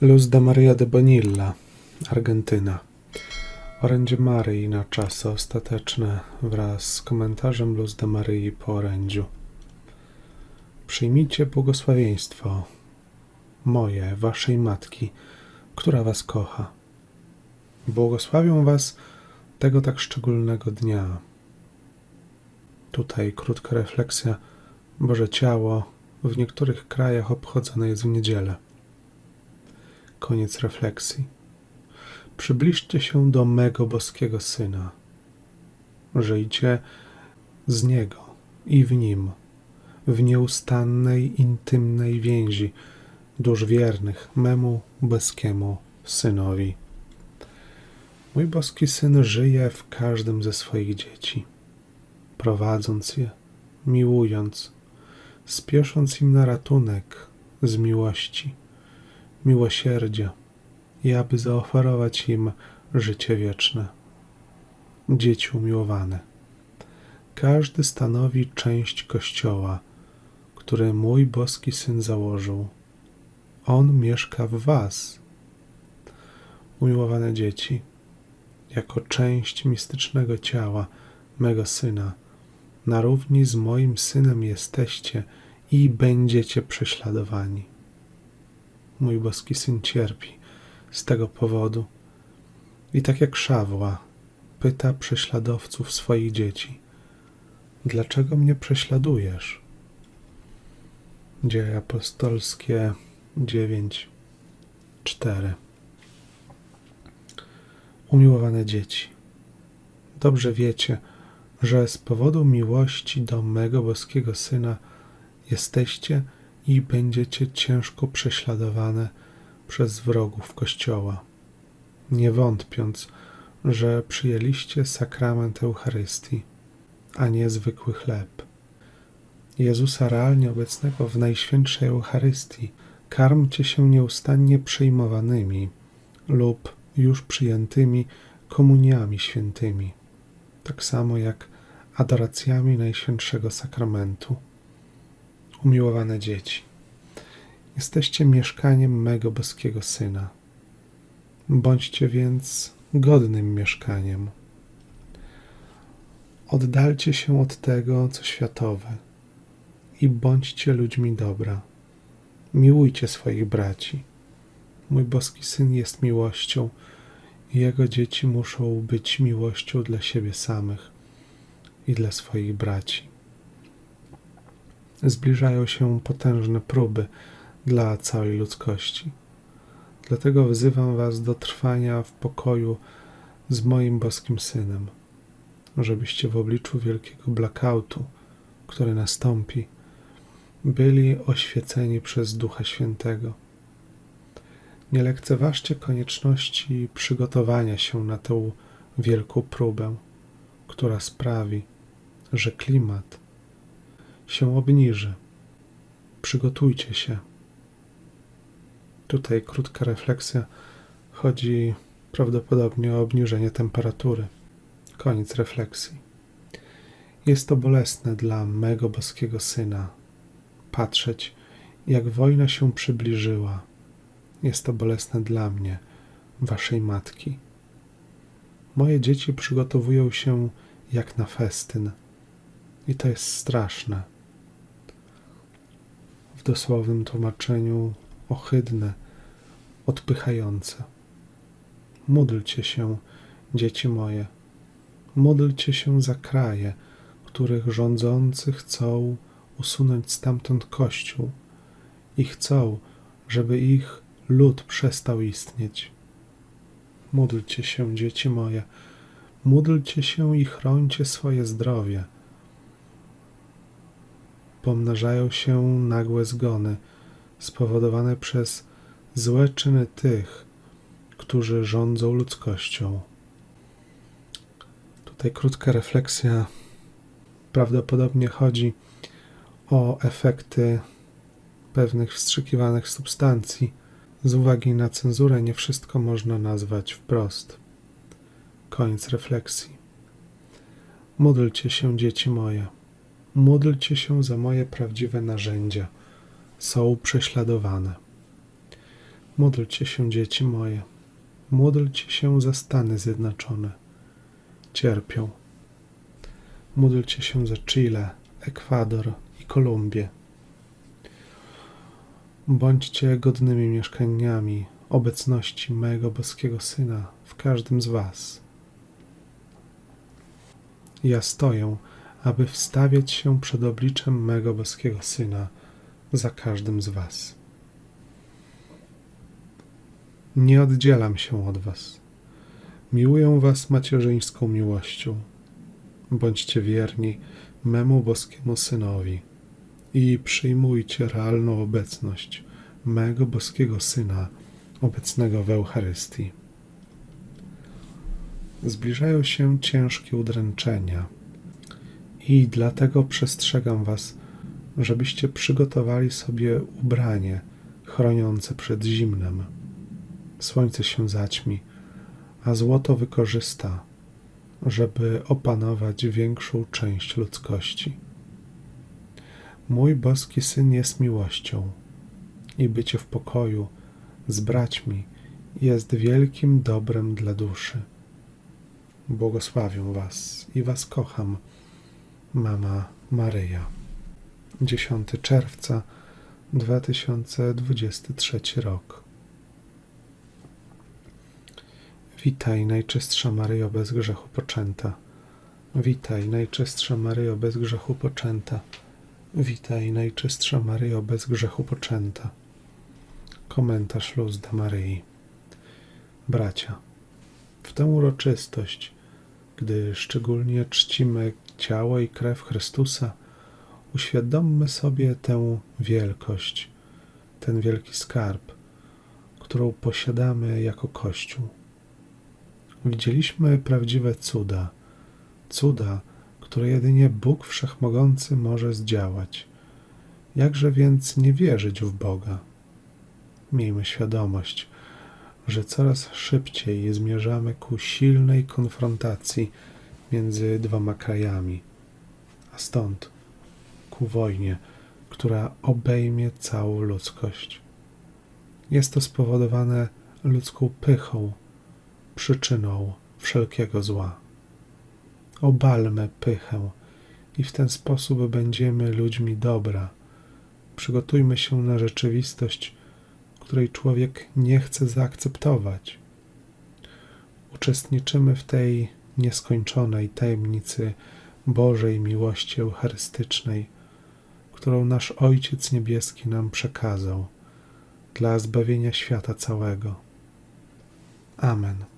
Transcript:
Luz de Maria de Bonilla, Argentyna. Orędzie Maryi na czasy ostateczne wraz z komentarzem Luz de Maryi po orędziu. Przyjmijcie błogosławieństwo moje, waszej matki, która was kocha. Błogosławią was tego tak szczególnego dnia. Tutaj krótka refleksja. Boże Ciało w niektórych krajach obchodzone jest w niedzielę. Koniec refleksji. Przybliżcie się do mego boskiego Syna. Żyjcie z Niego i w Nim, w nieustannej, intymnej więzi dusz wiernych memu boskiemu Synowi. Mój boski Syn żyje w każdym ze swoich dzieci, prowadząc je, miłując, spiesząc im na ratunek z miłości miłosierdzia i aby zaoferować im życie wieczne. Dzieci umiłowane, każdy stanowi część Kościoła, który mój boski Syn założył. On mieszka w Was. Umiłowane dzieci, jako część mistycznego ciała mego Syna, na równi z moim Synem jesteście i będziecie prześladowani mój boski syn cierpi z tego powodu. I tak jak Szawła pyta prześladowców swoich dzieci: Dlaczego mnie prześladujesz? Dzieje apostolskie 9, 4. Umiłowane dzieci, dobrze wiecie, że z powodu miłości do mego boskiego syna jesteście i będziecie ciężko prześladowane przez wrogów Kościoła, nie wątpiąc, że przyjęliście sakrament Eucharystii, a nie zwykły chleb. Jezusa realnie obecnego w Najświętszej Eucharystii karmcie się nieustannie przyjmowanymi lub już przyjętymi komuniami świętymi, tak samo jak adoracjami Najświętszego Sakramentu umiłowane dzieci. Jesteście mieszkaniem mego boskiego Syna. Bądźcie więc godnym mieszkaniem. Oddalcie się od tego, co światowe i bądźcie ludźmi dobra. Miłujcie swoich braci. Mój boski Syn jest miłością i jego dzieci muszą być miłością dla siebie samych i dla swoich braci zbliżają się potężne próby dla całej ludzkości. Dlatego wzywam Was do trwania w pokoju z moim boskim synem, żebyście w obliczu wielkiego blackoutu, który nastąpi, byli oświeceni przez Ducha Świętego. Nie lekceważcie konieczności przygotowania się na tę wielką próbę, która sprawi, że klimat się obniży. Przygotujcie się. Tutaj krótka refleksja. Chodzi prawdopodobnie o obniżenie temperatury. Koniec refleksji. Jest to bolesne dla mego boskiego syna patrzeć, jak wojna się przybliżyła. Jest to bolesne dla mnie, waszej matki. Moje dzieci przygotowują się jak na festyn. I to jest straszne dosłownym tłumaczeniu ohydne, odpychające. Módlcie się, dzieci moje, módlcie się za kraje, których rządzący chcą usunąć stamtąd Kościół i chcą, żeby ich lud przestał istnieć. Módlcie się, dzieci moje, módlcie się i chrońcie swoje zdrowie pomnażają się nagłe zgony spowodowane przez złe czyny tych, którzy rządzą ludzkością. Tutaj krótka refleksja. Prawdopodobnie chodzi o efekty pewnych wstrzykiwanych substancji. Z uwagi na cenzurę nie wszystko można nazwać wprost. Koniec refleksji. Módlcie się, dzieci moje. Módlcie się za moje prawdziwe narzędzia. Są prześladowane. Módlcie się, dzieci moje, módlcie się za Stany Zjednoczone. Cierpią. Módlcie się za Chile, Ekwador i Kolumbię. Bądźcie godnymi mieszkaniami obecności mego boskiego Syna w każdym z Was. Ja stoję, aby wstawiać się przed obliczem mego boskiego Syna za każdym z Was. Nie oddzielam się od Was. Miłuję Was macierzyńską miłością. Bądźcie wierni memu boskiemu Synowi i przyjmujcie realną obecność mego boskiego Syna obecnego w Eucharystii. Zbliżają się ciężkie udręczenia i dlatego przestrzegam Was, żebyście przygotowali sobie ubranie chroniące przed zimnem. Słońce się zaćmi, a złoto wykorzysta, żeby opanować większą część ludzkości. Mój boski syn jest miłością i bycie w pokoju z braćmi jest wielkim dobrem dla duszy. Błogosławię Was i Was kocham, Mama Maryja. 10 czerwca 2023 rok. Witaj, Najczystsza Maryjo bez grzechu poczęta. Witaj, Najczystsza Maryjo bez grzechu poczęta. Witaj, Najczystsza Maryjo bez grzechu poczęta. Komentarz Luz do Maryi. Bracia, w tę uroczystość, gdy szczególnie czcimy ciało i krew Chrystusa, uświadommy sobie tę wielkość, ten wielki skarb, którą posiadamy jako Kościół. Widzieliśmy prawdziwe cuda, cuda, które jedynie Bóg Wszechmogący może zdziałać. Jakże więc nie wierzyć w Boga? Miejmy świadomość, że coraz szybciej zmierzamy ku silnej konfrontacji między dwoma krajami, a stąd ku wojnie, która obejmie całą ludzkość. Jest to spowodowane ludzką pychą, przyczyną wszelkiego zła. Obalmy pychę i w ten sposób będziemy ludźmi dobra. Przygotujmy się na rzeczywistość, której człowiek nie chce zaakceptować. Uczestniczymy w tej nieskończonej tajemnicy Bożej miłości eucharystycznej, którą nasz Ojciec Niebieski nam przekazał dla zbawienia świata całego. Amen.